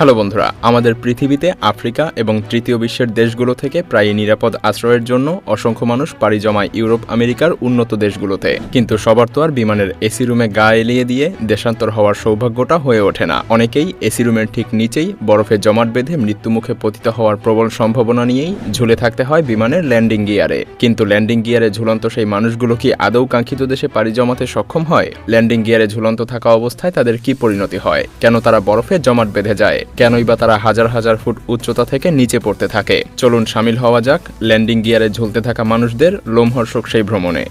Hello বন্ধুরা, আমাদের পৃথিবীতে আফ্রিকা এবং তৃতীয় বিশ্বের দেশগুলো থেকে প্রায় নিরাপদ আশ্রয়ের জন্য অসংখ্য মানুষ পাড়ি জমায় ইউরোপ, আমেরিকার উন্নত দেশগুলোতে। কিন্তু সবার তো আর বিমানের এসি রুমে গা এলিয়ে দিয়ে দেশান্তর হওয়ার সৌভাগ্যটা হয়ে ওঠে না। অনেকেই এসি রুমের ঠিক নিচেই বরফে জমাট বেঁধে মৃত্যুমুখে পতিত হওয়ার প্রবল সম্ভাবনা নিয়েই ঝুলে থাকতে হয় বিমানের ল্যান্ডিং গিয়ারে। কিন্তু ল্যান্ডিং গিয়ারে ঝুলন্ত সেই মানুষগুলো কি আদৌ কাঙ্ক্ষিত দেশে পাড়ি জমাতে সক্ষম হয়? ল্যান্ডিং গিয়ারে ঝুলন্ত থাকা অবস্থায় তাদের কি পরিণতি হয়? কেন তারা বরফে জমাট বেঁধে যায়? কেনই বা তারা হাজার হাজার ফুট উচ্চতা থেকে নিচে পড়তে থাকে। চলুন সামিল হওয়া যাক, ল্যান্ডিং গিয়ারে ঝুলতে থাকা মানুষদের লোমহর্ষক সেই ভ্রমণে।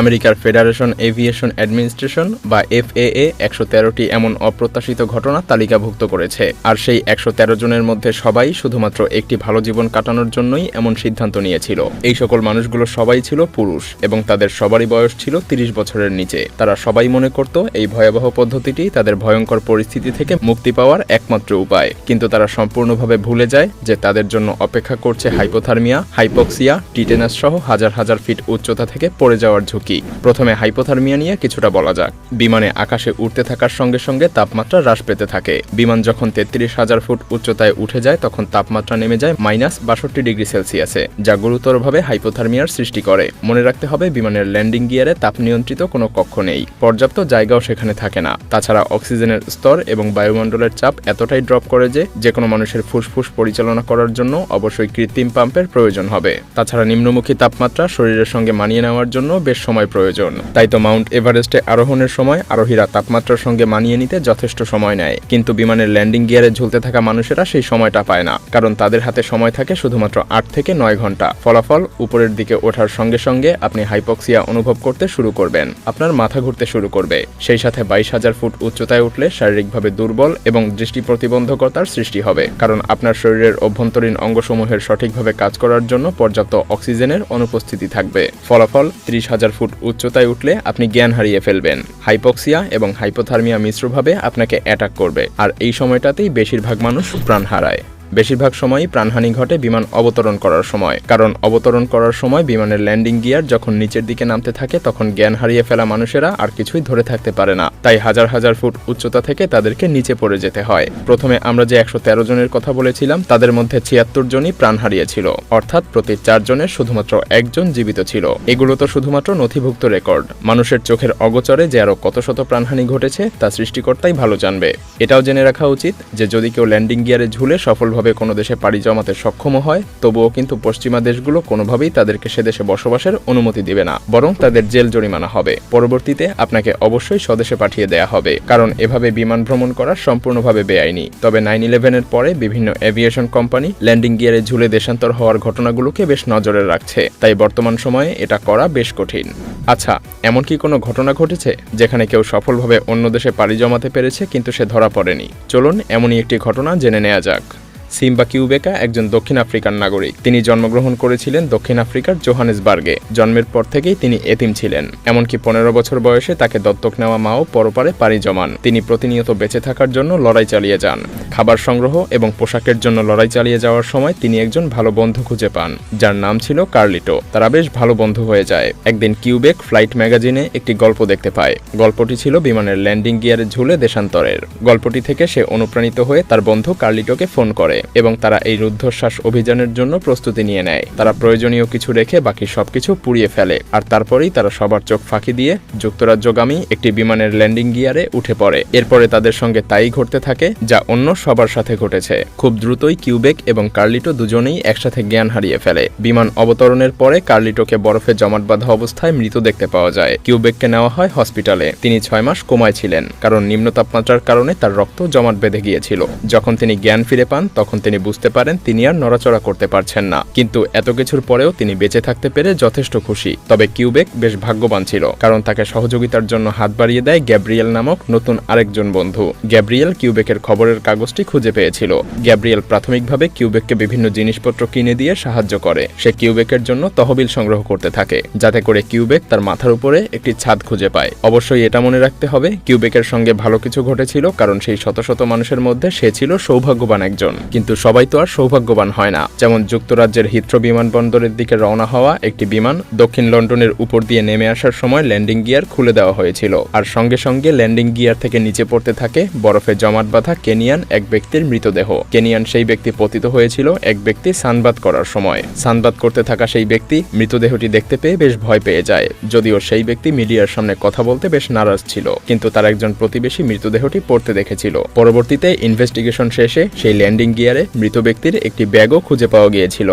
আমেরিকার ফেডারেশন এভিয়েশন অ্যাডমিনিস্ট্রেশন বা এফএএ একশো তেরোটি এমন অপ্রত্যাশিত ঘটনা তালিকাভুক্ত করেছে। আর সেই একশো তেরো জনের মধ্যে সবাই শুধুমাত্র একটি ভালো জীবন কাটানোর জন্যই এমন সিদ্ধান্ত নিয়েছিল। এই সকল মানুষগুলো সবাই ছিল পুরুষ এবং তাদের সবারই বয়স ছিল তিরিশ বছরের নিচে। তারা সবাই মনে করত এই ভয়াবহ পদ্ধতিটি তাদের ভয়ঙ্কর পরিস্থিতি থেকে মুক্তি পাওয়ার একমাত্র উপায়। কিন্তু তারা সম্পূর্ণভাবে ভুলে যায় যে তাদের জন্য অপেক্ষা করছে হাইপোথার্মিয়া, হাইপক্সিয়া, টিটেনাস সহ হাজার হাজার ফিট উচ্চতা থেকে পড়ে যাওয়ার ঝুঁকি। প্রথমে হাইপোথার্মিয়া নিয়ে কিছুটা বলা যাক। বিমানে আকাশে উঠতে থাকার সঙ্গে সঙ্গে তাপমাত্রা হ্রাস পেতে থাকে। বিমান যখন তেত্রিশ হাজার ফুট উচ্চতায় উঠে যায়, তখন তাপমাত্রা নেমে যায় মাইনাস বাষট্টি ডিগ্রি সেলসিয়াসে, যা গুরুতরভাবে হাইপোথার্মিয়ার সৃষ্টি করে। মনে রাখতে হবে, বিমানের ল্যান্ডিং গিয়ারে তাপ নিয়ন্ত্রিত কোনো কক্ষ নেই। পর্যাপ্ত জায়গাও সেখানে থাকে না। তাছাড়া অক্সিজেনের স্তর এবং বায়ুমণ্ডলের চাপ এতটাই ড্রপ করে যে যে কোনো মানুষের ফুসফুস পরিচালনা করার জন্য অবশ্যই কৃত্রিম পাম্পের প্রয়োজন হবে। তাছাড়া নিম্নমুখী তাপমাত্রা শরীরের সঙ্গে মানিয়ে নেওয়ার জন্য বেশ সময় প্রয়োজন। তাই তো মাউন্ট এভারেস্টে আরোহণের সময় আরোহীরা তাপমাত্রার সঙ্গে মানিয়ে নিতে যথেষ্ট সময় নেয়। কিন্তু বিমানের ল্যান্ডিং গিয়ারে ঝুলতে থাকা মানুষেরা সেই সময়টা পায় না, কারণ তাদের হাতে সময় থাকে শুধুমাত্র আট থেকে নয় ঘণ্টা। ফলাফল উপরের দিকে ওঠার সঙ্গে সঙ্গে আপনি হাইপক্সিয়া অনুভব করতে শুরু করবেন। আপনার মাথা ঘুরতে শুরু করবে। সেই সাথে বাইশ হাজার ফুট উচ্চতায় উঠলে শারীরিকভাবে দুর্বল এবং দৃষ্টি প্রতিবন্ধকতার সৃষ্টি হবে, কারণ আপনার শরীরের অভ্যন্তরীণ অঙ্গসমূহের সঠিকভাবে কাজ করার জন্য পর্যাপ্ত অক্সিজেনের অনুপস্থিতি থাকবে। ফলাফল ত্রিশ হাজার উচ্চতায় উঠলে আপনি জ্ঞান হারিয়ে ফেলবেন। হাইপক্সিয়া এবং হাইপোথার্মিয়া মিশ্রভাবে আপনাকে অ্যাটাক করবে। আর এই সময়টাতেই বেশিরভাগ মানুষ প্রাণ হারায়। বেশিরভাগ সময়ই প্রাণহানি ঘটে বিমান অবতরণ করার সময়। কারণ অবতরণ করার সময় বিমানের ল্যান্ডিং গিয়ার যখন নিচের দিকে নামতে থাকে, তখন জ্ঞান হারিয়ে ফেলা মানুষেরা আর কিছুই ধরে থাকতে পারে না। তাই হাজার হাজার ফুট উচ্চতা থেকে তাদেরকে নিচে পড়ে যেতে হয়। প্রথমে আমরা যে একশো তেরো জনের কথা বলেছিলাম, তাদের মধ্যে ছিয়াত্তর জনই প্রাণ হারিয়েছিল। অর্থাৎ প্রতি চারজনের শুধুমাত্র একজন জীবিত ছিল। এগুলো তো শুধুমাত্র নথিভুক্ত রেকর্ড। মানুষের চোখের অগোচরে যে আরও কত শত প্রাণহানি ঘটেছে, তা সৃষ্টিকর্তাই ভালো জানবে। এটাও জেনে রাখা উচিত যে যদি কেউ ল্যান্ডিং গিয়ারে ঝুলে সফলভাবে ভাবে কোনো দেশে পাড়ি জমাতে সক্ষম হয়, তবুও কিন্তু পশ্চিমা দেশগুলো কোনোভাবেই তাদেরকে সে দেশে বসবাসের অনুমতি দিবে না, বরং তাদের জেল জরিমানা হবে। পরবর্তীতে আপনাকে অবশ্যই স্বদেশে পাঠিয়ে দেয়া হবে, কারণ এভাবে বিমান ভ্রমণ করা সম্পূর্ণভাবে বেআইনি। তবে নাইন ইলেভেনের পরে বিভিন্ন এভিয়েশন কোম্পানি ল্যান্ডিং গিয়ারে ঝুলে দেশান্তর হওয়ার ঘটনাগুলোকে বেশ নজরে রাখছে, তাই বর্তমান সময়ে এটা করা বেশ কঠিন। আচ্ছা এমন কি কোনো ঘটনা ঘটেছে, যেখানে কেউ সফলভাবে অন্য দেশে পাড়ি জমাতে পেরেছে, কিন্তু সে ধরা পড়েনি? চলুন এমনই একটি ঘটনা জেনে নেওয়া যাক। সিম্বা কিউবেকা একজন দক্ষিণ আফ্রিকার নাগরিক। তিনি জন্মগ্রহণ করেছিলেন দক্ষিণ আফ্রিকার জোহানেসবার্গে। জন্মের পর থেকেই তিনি এতিম ছিলেন। এমনকি পনেরো বছর বয়সে তাকে দত্তক নেওয়া মাও পরপারে পাড়ি জমান। তিনি প্রতিনিয়ত বেঁচে থাকার জন্য লড়াই চালিয়ে যান। খাবার সংগ্রহ এবং পোশাকের জন্য লড়াই চালিয়ে যাওয়ার সময় তিনি একজন ভালো বন্ধু খুঁজে পান, যার নাম ছিল কার্লিটো। তারা বেশ ভালো বন্ধু হয়ে যায়। একদিন কিউবেক ফ্লাইট ম্যাগাজিনে একটি গল্প দেখতে পায়। গল্পটি ছিল বিমানের ল্যান্ডিং গিয়ারে ঝুলে দেশান্তরের। গল্পটি থেকে সে অনুপ্রাণিত হয়ে তার বন্ধু কার্লিটোকে ফোন করে। এবং তারা এই রুদ্ধশ্বাস অভিযানের জন্য প্রস্তুতি নিয়ে নেয়। তারা প্রয়োজনীয় কিছু রেখে বাকি সবকিছু পুড়িয়ে ফেলে, আর তারপরেই তারা সবার চোখ ফাঁকি দিয়ে যুক্তরাজ্যগামী একটি বিমানের ল্যান্ডিং গিয়ারে উঠে পড়ে। এরপরে তাদের সঙ্গে তাই ঘটতে থাকে, যা অন্য সবার সাথে ঘটেছে। খুব দ্রুতই কিউবেক এবং কার্লিটো দুজনেই একসাথে জ্ঞান হারিয়ে ফেলে। বিমান অবতরণের পরে কার্লিটোকে বরফে জমাট বাঁধা অবস্থায় মৃত দেখতে পাওয়া যায়। কিউবেককে নেওয়া হয় হসপিটালে। তিনি ছয় মাস কোমায় ছিলেন, কারণ নিম্ন তাপমাত্রার কারণে তার রক্ত জমাট বেঁধে গিয়েছিল। যখন তিনি জ্ঞান ফিরে পান, তখন তিনি বুঝতে পারেন তিনি আর নড়াচড়া করতে পারছেন না। কিন্তু এত কিছুর পরেও তিনি বেঁচে থাকতে পেরে যথেষ্ট খুশি। তবে কিউবেক বেশ ভাগ্যবান ছিল, কারণ তাকে সহযোগিতার জন্য হাত বাড়িয়ে দেয় গ্যাব্রিয়েল নামক নতুন আরেকজন বন্ধু। গ্যাব্রিয়েল কিউবেকের খবরের কাগজটি খুঁজে পেয়েছিল। গ্যাব্রিয়েল প্রাথমিকভাবে কিউবেককে বিভিন্ন জিনিসপত্র কিনে দিয়ে সাহায্য করে। সে কিউবেকের জন্য তহবিল সংগ্রহ করতে থাকে, যাতে করে কিউবেক তার মাথার উপরে একটি ছাদ খুঁজে পায়। অবশ্যই এটা মনে রাখতে হবে, কিউবেকের সঙ্গে ভালো কিছু ঘটেছিল, কারণ সেই শত শত মানুষের মধ্যে সে ছিল সৌভাগ্যবান একজন। কিন্তু সবাই তো আর সৌভাগ্যবান হয় না। যেমন যুক্তরাজ্যের হিথ্রো বিমানবন্দরের দিকে রওনা হওয়া একটি বিমান দক্ষিণ লন্ডনের উপর দিয়ে নেমে আসার সময় ল্যান্ডিং গিয়ার খুলে দেওয়া হয়েছিল। আর সঙ্গে সঙ্গে ল্যান্ডিং গিয়ার থেকে নিচে পড়তে থাকে বরফে জমাট বাঁধা কেনিয়ান এক ব্যক্তির মৃতদেহ। কেনিয়ান সেই ব্যক্তি পতিত হয়েছিল এক ব্যক্তি সানবাদ করার সময়। সানবাদ করতে থাকা সেই ব্যক্তি মৃতদেহটি দেখতে পেয়ে বেশ ভয় পেয়ে যায়। যদিও সেই ব্যক্তি মিডিয়ার সামনে কথা বলতে বেশ নারাজ ছিল, কিন্তু তার একজন প্রতিবেশী মৃতদেহটি পড়তে দেখেছিল। পরবর্তীতে ইনভেস্টিগেশন শেষে সেই ল্যান্ডিং গিয়ারে মৃত ব্যক্তির একটি ব্যাগও খুঁজে পাওয়া গিয়েছিল।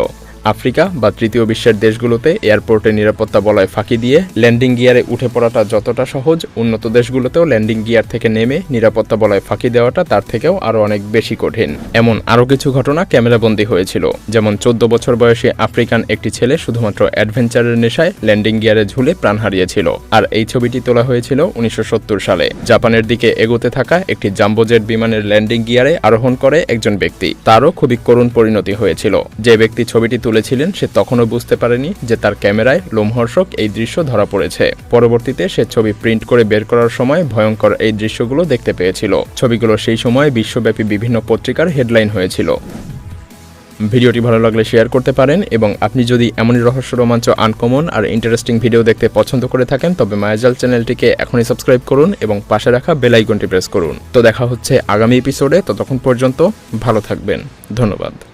আফ্রিকা বা তৃতীয় বিশ্বের দেশগুলোতে এয়ারপোর্টে নিরাপত্তা বলয় ফাঁকি দিয়ে ল্যান্ডিং গিয়ারে উঠে পড়াটা যতটা সহজ, উন্নত দেশগুলোতেও ল্যান্ডিং গিয়ার থেকে নেমে নিরাপত্তা বলয় ফাঁকি দেওয়াটা তার থেকেও আরও অনেক বেশি কঠিন। এমন আরও কিছু ঘটনা ক্যামেরাবন্দি হয়েছিল। যেমন চোদ্দ বছর বয়সী আফ্রিকান একটি ছেলে শুধুমাত্র অ্যাডভেঞ্চারের নেশায় ল্যান্ডিং গিয়ারে ঝুলে প্রাণ হারিয়েছিল। আর এই ছবিটি তোলা হয়েছিল উনিশশো সত্তর সালে। জাপানের দিকে এগোতে থাকা একটি জাম্বোজেট বিমানের ল্যান্ডিং গিয়ারে আরোহণ করে একজন ব্যক্তি। তারও খুবই করুণ পরিণতি হয়েছিল। যে ব্যক্তি ছবিটি তুলেছিলেন সে তখনও বুঝতে পারেনি যে তার ক্যামেরায় লোমহর্ষক এই দৃশ্য ধরা পড়েছে। পরবর্তীতে সে ছবি প্রিন্ট করে বের করার সময় ভয়ঙ্কর এই দৃশ্যগুলো দেখতে পেয়েছিল। ছবিগুলো সেই সময় বিশ্বব্যাপী বিভিন্ন পত্রিকার হেডলাইন হয়েছিল। ভিডিওটি ভালো লাগলে শেয়ার করতে পারেন এবং আপনি যদি এমনই রহস্য, রোমাঞ্চ, আনকমন আর ইন্টারেস্টিং ভিডিও দেখতে পছন্দ করে থাকেন, তবে মায়াজাল চ্যানেলটিকে এখনই সাবস্ক্রাইব করুন এবং পাশে রাখা বেল আইকনটি প্রেস করুন। তো দেখা হচ্ছে আগামী এপিসোডে ততক্ষণ পর্যন্ত ভালো থাকবেন। ধন্যবাদ।